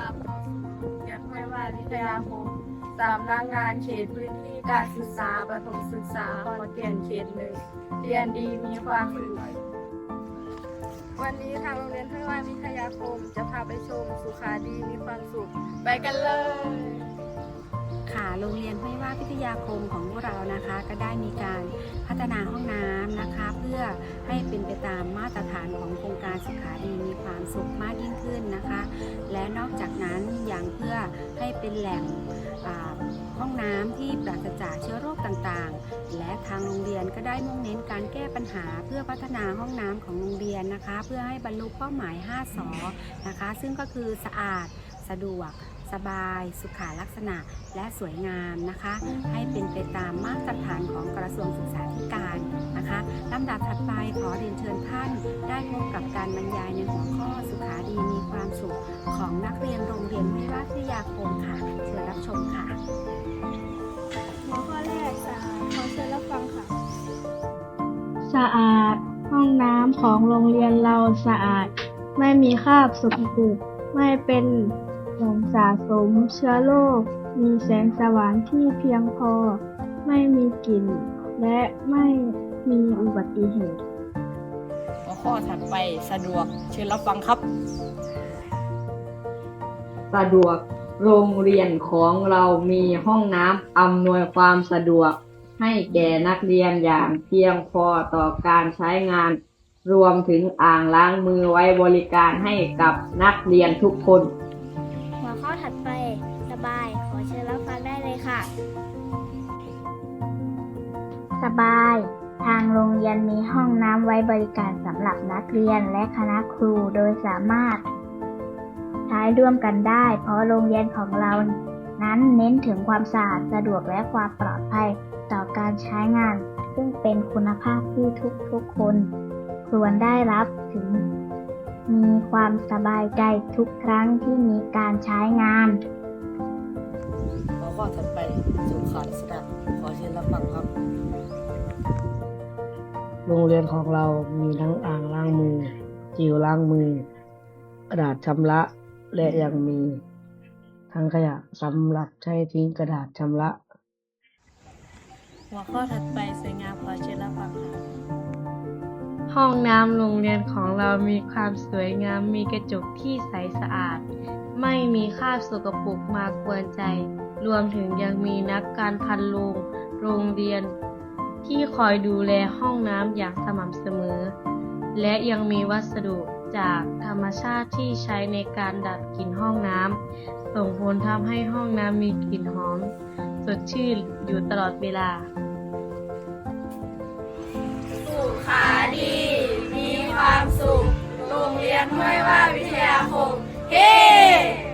รับเข้าสู่โรงเรียนห้วยว่าวิทยาคมสำนักงานเขตพื้นที่การศึกษาประถมศึกษาขอนแก่นเขตหนึ่งเรียนดีมีความสุขวันนี้ทางโรงเรียนห้วยว่าวิทยาคมจะพาไปชมสุขาดีมีความสุข ไปกันเลย ค่ะโรงเรียนห้วยว่าพิทยาคมของพวกเรานะคะ ก็ได้มีการพัฒนาห้องน้ำนะคะ เพื่อ มาตรฐานของโครงการสุขาดีมีความสุขมากยิ่งขึ้นนะคะ และนอกจากนั้นยังเพื่อให้เป็นแหล่งห้องน้ำที่ปราศจากเชื้อโรคต่างๆ และทางโรงเรียนก็ได้มุ่งเน้นการแก้ปัญหาเพื่อพัฒนาห้องน้ำของโรงเรียนนะคะ เพื่อให้บรรลุเป้าหมาย 5สอนะคะ ซึ่งก็คือสะอาดสะดวก สบายสุขาลักษณะและสวยงามนะคะ ให้เป็นไปตามมาตรฐานของกระทรวงศึกษาธิการนะคะลำดับถัดไปขอเรียนเชิญท่านได้พบกับการบรรยายในหัวข้อสุขาดีมีความสุขของนักเรียนโรงเรียนวิวัฒยาคมค่ะ เชิญรับชมค่ะหัวข้อแรกสะอาดขอเชิญรับฟังค่ะ สะอาดห้องน้ำของโรงเรียนเราสะอาด ไม่มีคราบสกปรกไม่เป็นแหล่งสะสมเชื้อโรค มีแสงสว่างที่เพียงพอ ไม่มีกลิ่น และไม่มีอุบัติเหตุหัวข้อถัดไปสะดวกเชิญรับฟังครับ สะดวกโรงเรียนของเรามีห้องน้ำอำนวยความสะดวก ให้แก่นักเรียนอย่างเพียงพอต่อการใช้งาน รวมถึงอ่างล้างมือไว้บริการให้กับนักเรียนทุกคนหัวข้อ ถัดไปสบาย ขอเชิญรับฟังได้เลยค่ะ สบาย ทางโรงเรียนมีห้องน้ำไว้บริการสำหรับนักเรียนและคณะครูโดยสามารถ ใช้ร่วมกันได้ เพราะโรงเรียนของเรานั้นเน้นถึงความสะอาดสะดวกและความปลอดภัยต่อการใช้งาน ซึ่งเป็นคุณภาพที่ทุกๆคนควรได้รับถึง มีความสบายใจทุกครั้งที่มีการใช้งานหัวข้อถัดไปสุขาลักษณะขอเชิญรับฟังครับ โรงเรียนของเรามีทั้งอ่างล้างมือ จิวล้างมือ กระดาษชำระ และยังมีทั้งขยะสำหรับใช้ทิ้งกระดาษชำระ หัวข้อถัดไปสวยงามขอเชิญรับฟังค่ะ ห้องน้ำโรงเรียนของเรามีความสวยงาม มีกระจกที่ใสสะอาด ไม่มีคราบสกปรกมากวนใจ รวมถึงยังมีนักการพันโรงโรงเรียน ที่คอยดูแลห้องน้ำอย่างสม่ำเสมอ และยังมีวัสดุจากธรรมชาติที่ใช้ในการดับกลิ่นห้องน้ำส่งผลทำให้ห้องน้ำมีกลิ่นหอม สดชื่นอยู่ตลอดเวลา สุขาดี રણમય વાવી છે આખો. હે!